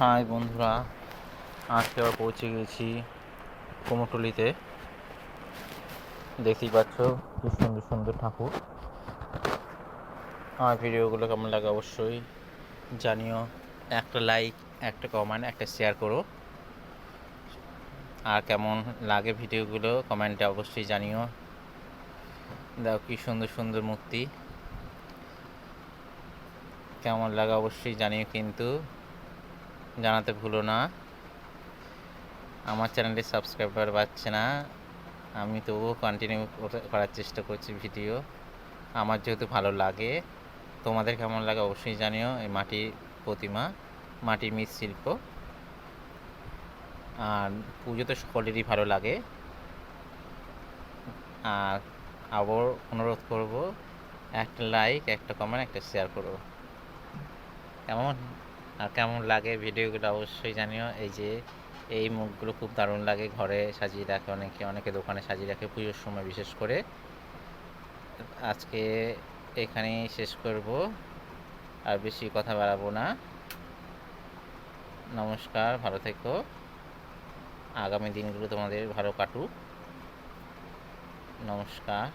High বন্ধুরা? আজকে আবার পৌঁছে গেছি কুমোরটুলিতে। দেখতেই পাচ্ছ কি সুন্দর সুন্দর ঠাকুর। আমার ভিডিওগুলো কেমন লাগে অবশ্যই জানিও। একটা লাইক একটা কমেন্ট একটা শেয়ার করো। আর কেমন লাগে ভিডিওগুলো কমেন্টে অবশ্যই জানিও। দেখো কি সুন্দর সুন্দর মূর্তি। কেমন লাগে অবশ্যই জানিও কিন্তু। জানাতে ভুলো না। আমার চ্যানেলে সাবস্ক্রাইবার পাচ্ছে না। আমি তবুও কন্টিনিউ করার চেষ্টা করছি ভিডিও। আমার যেহেতু ভালো লাগে, তোমাদের কেমন লাগে অবশ্যই জানিও এই মাটির প্রতিমা, মাটির মৃৎশিল্প আর পুজো তো সকলেরই ভালো লাগে। আর আবার অনুরোধ করব, একটা লাইক একটা কমেন্ট একটা শেয়ার করো। কেমন? আর কেমন লাগে ভিডিওগুলো অবশ্যই জানিও। এই যে, এই মুখগুলো খুব দারুণ লাগে ঘরে সাজিয়ে রাখে অনেকে অনেকে দোকানে সাজিয়ে রাখে পুজোর সময় বিশেষ করে। আজকে এখানেই শেষ করব, আর বেশি কথা বাড়াবো না। নমস্কার, ভালো থেকো। আগামী দিনগুলো তোমাদের ভালো কাটুক। নমস্কার।